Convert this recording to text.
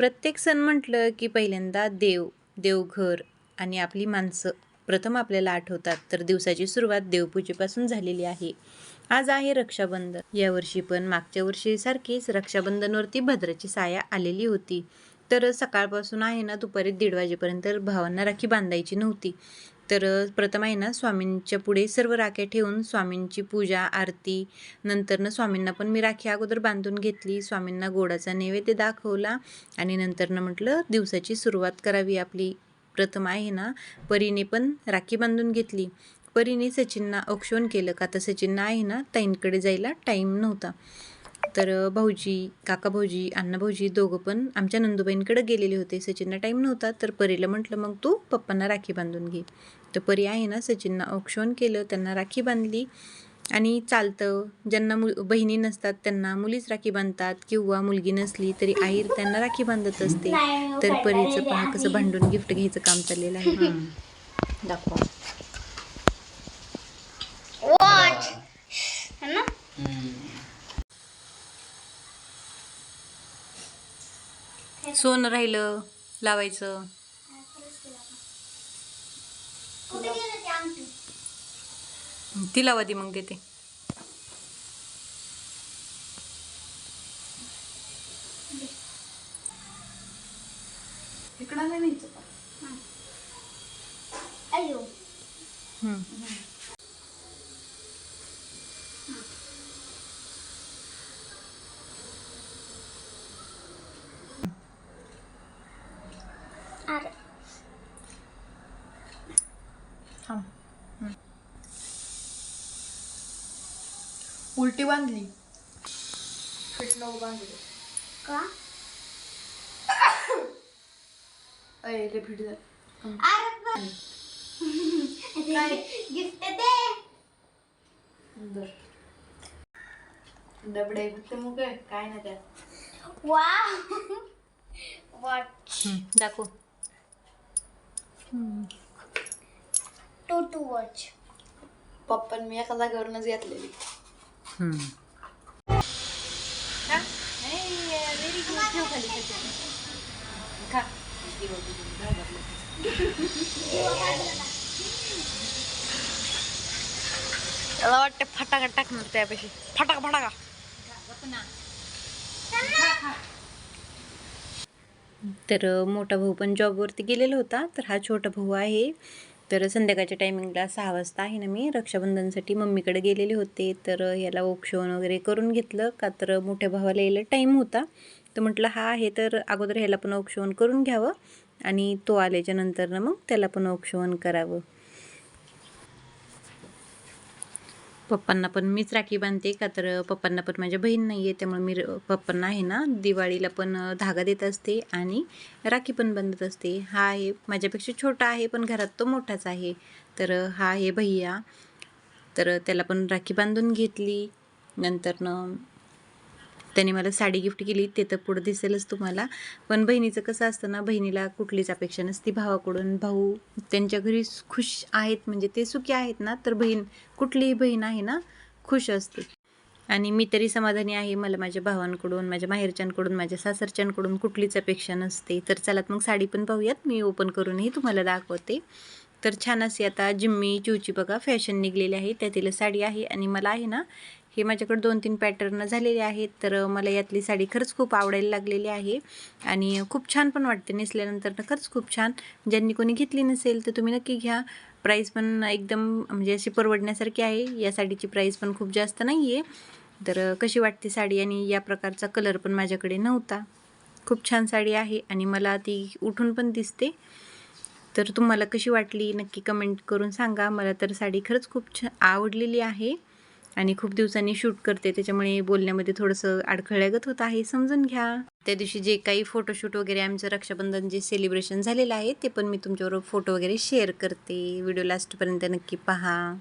प्रत्येक सण म्हटलं की पहिल्यांदा देव देवघर आणि आपली माणसं प्रथम आपल्याला आठवतात. तर दिवसाची सुरुवात देवपूजेपासून झालेली आहे. आज आहे रक्षाबंधन. यावर्षी पण मागच्या वर्षीसारखीच रक्षाबंधनवरती भद्राची साया आलेली होती. तर सकाळपासून आहे ना दुपारी दीड वाजेपर्यंत भावांना राखी बांधायची नव्हती. तर प्रथम आहे ना स्वामींच्या पुढे सर्व राख्या ठेवून स्वामींची पूजा आरती नंतरनं स्वामींना पण मी राखी अगोदर बांधून घेतली. स्वामींना गोडाचा नैवेद्य दाखवला आणि नंतरनं म्हटलं दिवसाची सुरुवात करावी आपली. प्रथम आहे ना परीने पण राखी बांधून घेतली. परीने सचिनना औक्षण केलं. का तर सचिनना आहे ना ताईंकडे जायला टाईम नव्हता. तर भाऊजी काका भाऊजी अण्णा भाऊजी दोघं पण आमच्या नंदुबाईंकडे गेलेले होते. सचिनला टाईम नव्हता तर परीला म्हटलं मग तू पप्पांना राखी बांधून घे. तर परी आहे ना सचिनना औक्षण केलं त्यांना राखी बांधली. आणि चालतं ज्यांना मु बहिणी नसतात त्यांना मुलीच राखी बांधतात. किंवा मुलगी नसली तरी आई त्यांना राखी बांधत असते. तर परीचं पहा कसं भांडून गिफ्ट घ्यायचं काम चाललेलं आहे. दाखवा वॉच है ना सोनं राहिलं लावायचं. ती लावा ती मग देते. इकडं नाही उलटी बांधली. फिट नको बांधली का? फिट? गिफ्ट दे. डबडे फक्त मुग काय ना त्यात? वा वॉच हम्म, दाखव. टू टू वॉच. पप्पान मी एका जागेवरूनच घेतलेली. हम्म. मला वाटतं फटाका टाकणार त्यापेक्षा फटाका फटाका तर मोठा भाऊ पण जॉबवरती गेलेला होता तर हा छोटा भाऊ आहे तर संध्याकाळच्या टायमिंगला सहा वाजता आहे ना मी. रक्षाबंधनसाठी मम्मीकडे गेलेले होते. तर याला ओक्षण वगैरे करून घेतलं. का तर मोठ्या भावाला यायला टाईम होता. तर म्हटलं हा आहे तर अगोदर ह्याला पण औक्षवण करून घ्यावं आणि तो आल्याच्यानंतर मग त्याला पण औक्षवण करावं. पप्पांना पण मीच राखी बांधते का तर पप्पांना पण माझ्या बहीण नाही आहे त्यामुळे मी पप्पांना आहे ना दिवाळीला पण धागा देत असते आणि राखी पण बांधत असते. हा आहे माझ्यापेक्षा छोटा आहे पण घरात तो मोठाच आहे. तर हा आहे भैया. तर त्याला पण राखी बांधून घेतली. नंतरनं त्याने मला साडी गिफ्ट केली ते तर पुढं दिसेलच तुम्हाला. पण बहिणीचं कसं असतं ना बहिणीला कुठलीच अपेक्षा नसती. भावाकडून भाऊ त्यांच्या घरी खुश आहेत म्हणजे ते सुखी आहेत ना तर बहीण कुठलीही बहीण आहे ना खुश असते. आणि मी तरी समाधानी आहे. मला माझ्या भावांकडून माझ्या माहेरच्यांकडून माझ्या सासरच्यांकडून कुठलीच अपेक्षा नसते. तर चलात मग साडी पण पाहूयात. मी ओपन करूनही तुम्हाला दाखवते. तर छान अशी आता जिम्मी चिवची बघा फॅशन निघलेली आहे. त्यातील साडी आहे आणि मला आहे ना हे माझ्याकडे दोन तीन पॅटर्न झालेले आहेत. तर मला यातली साडी खरंच खूप आवडायला लागलेली आहे. आणि खूप छान पण वाटते नेसल्यानंतर. खरंच खूप छान. ज्यांनी कोणी घेतली नसेल तर तुम्ही नक्की घ्या. प्राईस पण एकदम म्हणजे अशी परवडण्यासारखी आहे. या साडीची प्राईस पण खूप जास्त नाही आहे तर कशी वाटते साडी? आणि या प्रकारचा कलर पण माझ्याकडे नव्हता. खूप छान साडी आहे आणि मला ती उठून पण दिसते. तर तुम्हाला कशी वाटली? नक्की कमेंट करून सांगा. मला तर साडी खरंच खूप छान आवडलेली आहे. आणि खूप दिवसांनी शूट करते त्याच्यामुळे बोलण्यामध्ये थोडंसं अडखळल्यागत होत आहे. समजून घ्या. त्या दिवशी जे काही फोटोशूट वगैरे आमचं रक्षाबंधन जे सेलिब्रेशन झालेलं आहे ते पण मी तुमच्याबरोबर फोटो वगैरे शेअर करते. व्हिडिओ लास्टपर्यंत नक्की पहा.